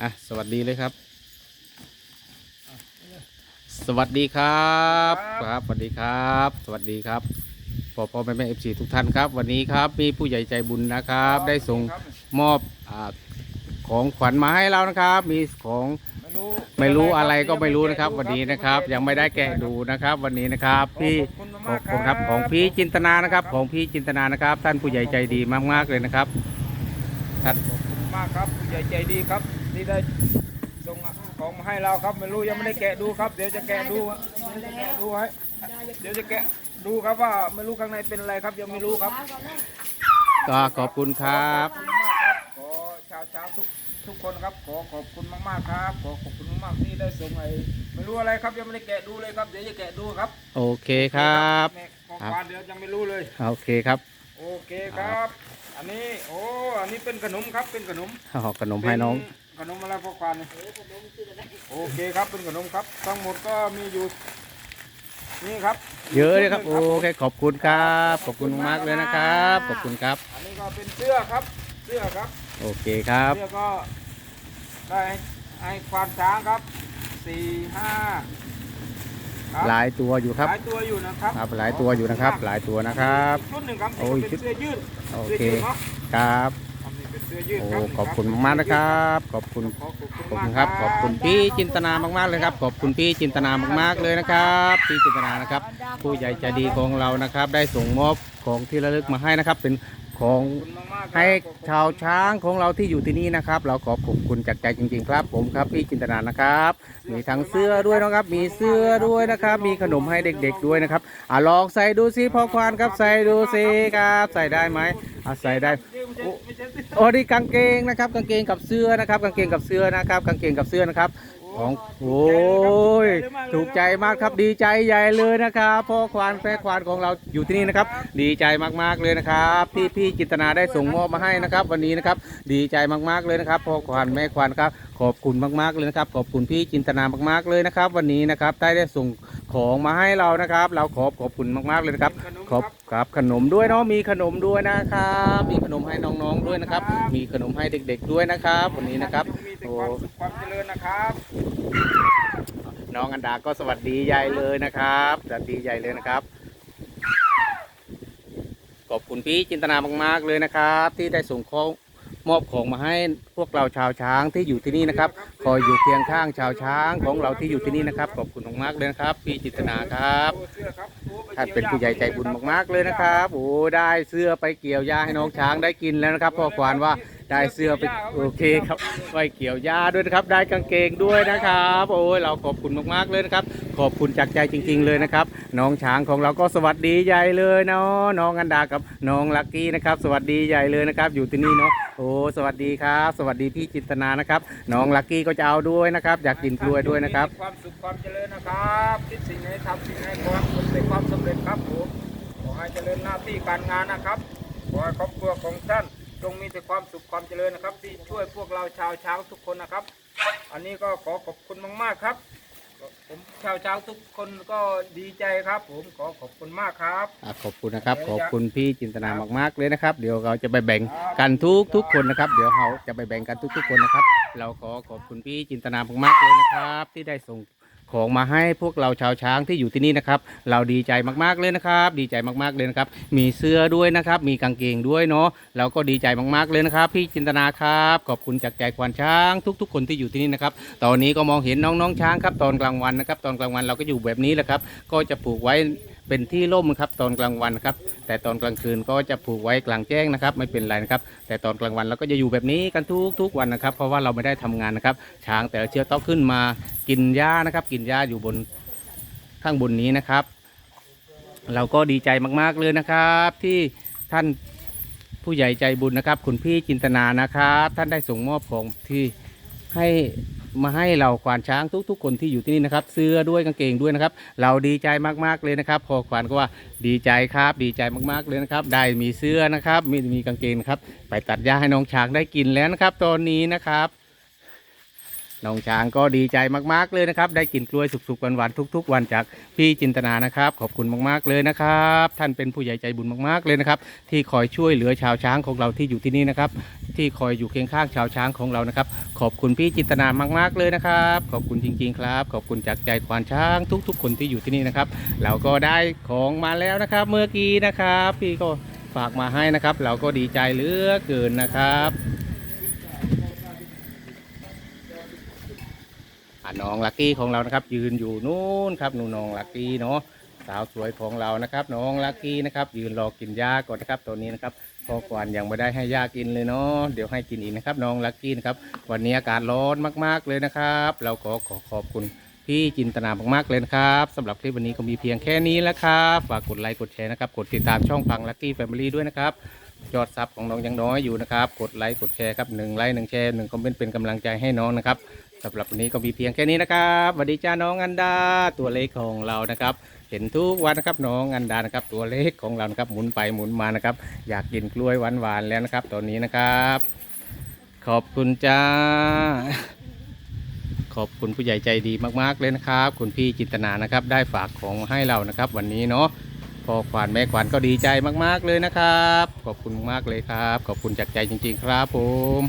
อะสวัสดีเลยครับ สวัสดีครับครับ สวัสดีครับ สวัสดีครับพ่อพ่อแม่แม่เอฟซีทุกท่านครับ วันนี้ครับมีผู้ใหญ่ใจบุญนะครับ ได้ส่งมอบอาของขวัญมาให้เรานะครับ มีของไม่รู้ไม่รู้อะไรก็ไม่รู้นะครับ วันนี้นะครับ ยังไม่ได้แกะดูนะครับ วันนี้นะครับ พี่ขอบคุณครับของพี่จินตนานะครับ ของพี่จินตนานะครับ ท่านผู้ใหญ่ใจดีมากๆเลยนะครับท่าน ขอบคุณมากครับผู้ใหญ่ใจดีครับ ที่ได้ส่งของมาให้เราครับไม่รู้ยังไม่ได้แกะดูครับ เดี๋ยวจะแกะดูเดี๋ยวจะแกะดูให้เดี๋ยวจะแกะดูครับว่าไม่รู้ข้างในเป็นอะไรครับยังไม่รู้ครับก็ขอบคุณครับขอบคุณมากครับขอชาวชาวทุกทุกคนครับขอขอบคุณมากๆครับขอขอบคุณมากๆที่ได้ส่งไอ้ไม่รู้อะไรครับยังไม่ได้แกะดูเลยครับเดี๋ยวจะแกะดูครับ โอเคครับแม่ของควานเดี๋ยวยังไม่รู้เลยโอเคครับ โอเคครับ อันนี้โอ้อันนี้เป็นขนมครับเป็นขนมเอาขนมให้น้องเป็น ขนมอะไรพ่อควานเนี่ยโอเคครับเป็นขนมครับ ทั้งหมดก็มีอยู่ นี่ครับ เยอะเลยครับโอเคขอบคุณครับ ขอบคุณมากเลยนะครับขอบคุณครับ อันนี้ก็เป็นเสื้อครับ เสื้อครับ โอเคครับเสื้อก็ได้ไอ้ควานช้างครับสี่ห้าครับหลายตัวอยู่ครับหลายตัวอยู่นะครับครับหลายตัวอยู่นะครับ หลายตัวนะครับชุดหนึ่งครับโอ้ยเป็นเสื้อยืดโอสื้เคยืดนาะครับ โอ้ครับขอบคุณมากๆนะครับ ขอบคุณขอขอบคุณขอบมาคุกณครับ ขอบคุณพี่จินตนามากๆเลยครับ ขอบคุณพี่จินตนามากๆเลยนะครับพี่จินตนานะครับ ผู้ใหญ่ใจดีของเรานะครับ ได้ส่งมอบของที่ระลึกมาให้นะครับ เป็นของขอบคุณมากๆครับให้ชาวช้างของเราที่อยู่ที่นี่นะครับ เราขอขอบคุณจากใจจริง ๆ ครับ ผมครับพี่จินตนานะครับ มีทั้งเสื้อด้วยนะครับ มีเสื้อด้วยนะครับ มีขนมให้เด็ก ๆ ด้วยนะครับอะลองใส่ดูสิพ่อควานครับใส่ดูสิครับ ใส่ได้ไหมอะใส่ได้ โอ้ดีกางเกงนะครับ กางเกงกับเสื้อนะครับ กางเกงกับเสื้อนะครับ กางเกงกับเสื้อนะครับ ของโอ้ยถูกใจมากครับดีใจใหญ่เลยนะครับพ่อควานแม่ควานของเราอยู่ที่นี่นะครับ ดีใจมากๆเลยนะครับที่พี่จิตนาได้ส่งมอบมาให้นะครับ วันนี้นะครับ ดีใจมากๆเลยนะครับพ่อควานแม่ควานครับ ขอบคุณมากๆเลยนะครับ ขอบคุณพี่จินตนามากๆเลยนะครับ วันนี้นะครับได้ได้ส่งของมาให้เรานะครับ เราขอบขอบคุณมากๆเลยนะครับ ขอบครับขนมด้วยเนาะมีขนมด้วยนะครับ มีขนมให้น้องๆด้วยนะครับ มีขนมให้เด็ก ๆด้วยนะครับ วันนี้นะครับมีแต่โอ้ความสุขความเจริญนะครับน้องอันดาก็สวัสดียายเลยนะครับสวัสดียายเลยนะครับขอบคุณพี่จินตนามากๆเลยนะครับ ที่ได้ส่งของ มอบของมาให้พวกเราชาวช้างที่อยู่ที่นี่นะครับ คอยอยู่เคียงข้างชาวช้างของเราที่อยู่ที่นี่นะครับ ขอบคุณมากๆเลยนะครับ พี่จิตนาครับโอ้เสื้อครับโอ้ไท่านเป็นผู้ใหญ่ใจบุญมากๆเลยนะครับ โอ้ได้เสื้อไปเกี่ยวหญ้าให้น้องช้างได้กินแล้วนะครับพ่อควานว่าได้เสื้อไปโอเคครับไปเกี่ยวหญ้าด้วยนะครับ ได้กางเกงด้วยนะครับ โอ้ยเราขอบคุณมากๆเลยนะครับ ขอบคุณจากใจจริง ๆ เลยนะครับ น้องช้างของเราก็สวัสดีใหญ่เลยเนาะน้องอันดากับน้องลักกี้นะครับ สวัสดีใหญ่เลยนะครับ อยู่ที่นี่เนาะโอ้สวัสดีครับ สวัสดีพี่จินตนานะครับ น้องลักกี้ก็จะเอาด้วยนะครับ อยากกินกล้วยด้วยนะครับ มีความสุขความเจริญนะครับคิดสิ่งไหนทำสิ่งไหนขอให้ประสบแต่ความสำเร็จครับผมขอให้เจริญหน้าที่การงานนะครับขอให้ครอบครัวของท่านจงมีแต่ความสุขความเจริญนะครับ ที่ช่วยพวกเราชาวช้างทุกคนนะครับ อันนี้ก็ขอขอบคุณมากๆครับ ผมชาวช้างทุกคนก็ดีใจครับ ผมขอขอบคุณมากครับ อะขอบคุณนะครับ ขอบคุณพี่จินตนามากๆเลยนะครับ เดี๋ยวเราจะไปแบ่งกันทุกทุกๆคนนะครับ เดี๋ยวเราจะไปแบ่งกันทุกทุกๆคนนะครับ เราขอขอบคุณพี่จินตนามากๆเลยนะครับ ที่ได้ส่ง ของมาให้พวกเราชาวช้างที่อยู่ที่นี่นะครับ เราดีใจมากๆเลยนะครับ ดีใจมากๆเลยนะครับ มีเสื้อด้วยนะครับ มีกางเกงด้วยเนาะเราก็ดีใจมากๆเลยนะครับ พี่จินตนาครับ ขอบคุณจากใจควานช้างทุก ๆ คนที่อยู่ที่นี่นะครับ ตอนนี้ก็มองเห็นน้องๆช้างครับตอนกลางวันนะครับ ตอนกลางวันเราก็อยู่แบบนี้แหละครับ ก็จะปลูกไว้ เป็นที่ร่มครับตอนกลางวันครับ แต่ตอนกลางคืนก็จะผูกไว้กลางแจ้งนะครับ ไม่เป็นไรนะครับ แต่ตอนกลางวันเราก็จะอยู่แบบนี้กันทุกทุกวันนะครับ เพราะว่าเราไม่ได้ทำงานนะครับ ช้างแต่ละเชือกต้องขึ้นมากินหญ้านะครับ กินหญ้าอยู่บนข้างบนนี้นะครับ เราก็ดีใจมากๆเลยนะครับ ที่ท่านผู้ใหญ่ใจบุญนะครับ คุณพี่จินตนานะครับ ท่านได้ส่งมอบของที่ให้ มาให้เราควานช้างทุก ๆ คนที่อยู่ที่นี่นะครับ เสื้อด้วยกางเกงด้วยนะครับ เราดีใจมากๆเลยนะครับ พอควานก็ว่าดีใจครับดีใจมากๆเลยนะครับ ได้มีเสื้อนะครับ มีมีกางเกงครับ ไปตัดหญ้าให้น้องช้างได้กินแล้วนะครับ ตอนนี้นะครับ น้องช้างก็ดีใจมากๆเลยนะครับ ได้กินกล้วยสุกๆหวานๆทุก ๆ วันจากพี่จินตนานะครับ ขอบคุณมากๆเลยนะครับ ท่านเป็นผู้ใหญ่ใจบุญมากๆเลยนะครับ ที่คอยช่วยเหลือชาวช้างของเราที่อยู่ที่นี่นะครับ ที่คอยอยู่เคียงข้างชาวช้างของเรานะครับ ขอบคุณพี่จินตนามากๆเลยนะครับ ขอบคุณจริง ๆ ครับ ขอบคุณจากใจควานช้างทุก ๆ คนที่อยู่ที่นี่นะครับ เราก็ได้ของมาแล้วนะครับ เมื่อกี้นะครับ พี่ก็ฝากมาให้นะครับ เราก็ดีใจเหลือเกินนะครับ อะ น้องลักกี้ของเรานะครับ ยืนอยู่นู่นครับนูน้องลักกี้เนาะสาวสวยของเรานะครับ น้องลักกี้นะครับ ยืนรอกินหญ้าก่อนนะครับตัวนี้นะครับพอกวานยังไม่ได้ให้หญ้ากินเลยเนาะเดี๋ยวให้กินอีกนะครับ น้องลักกี้นะครับวันนี้อากาศร้อนมากๆเลยนะครับ เราขอขอขอบคุณพี่จินตนามากๆเลยนะครับสำหรับคลิปวันนี้ก็มีเพียงแค่นี้แล้วครับฝากกดไลค์กดแชร์นะครับ กดติดตามช่องฟังลักกี้แฟมิลี่ด้วยนะครับยอดซับของน้องยังน้อยอยู่นะครับ กดไลค์กดแชร์ครับหนึ่งไลค์หนึ่งแชร์หนึ่งคอมเมนต์เป็นกำลังใจให้น้องนะครับ สำหรับวันนี้ก็มีเพียงแค่นี้นะครับสวัสดีจ้าน้องอันดาตัวเล็กของเรานะครับ เห็นทุกวันนะครับน้องอันดานะครับ ตัวเล็กของเรานะครับหมุนไปหมุนมานะครับ อยากกินกล้วยหวานๆแล้วนะครับ ตอนนี้นะครับ ขอบคุณจ้า ขอบคุณผู้ใหญ่ใจดีมากๆเลยนะครับ คุณพี่จินตนานะครับ ได้ฝากของให้เรานะครับ วันนี้เนาะพอควานแม่ควานก็ดีใจมากๆเลยนะครับ ขอบคุณมากเลยครับ ขอบคุณจากใจจริง ๆ ครับผม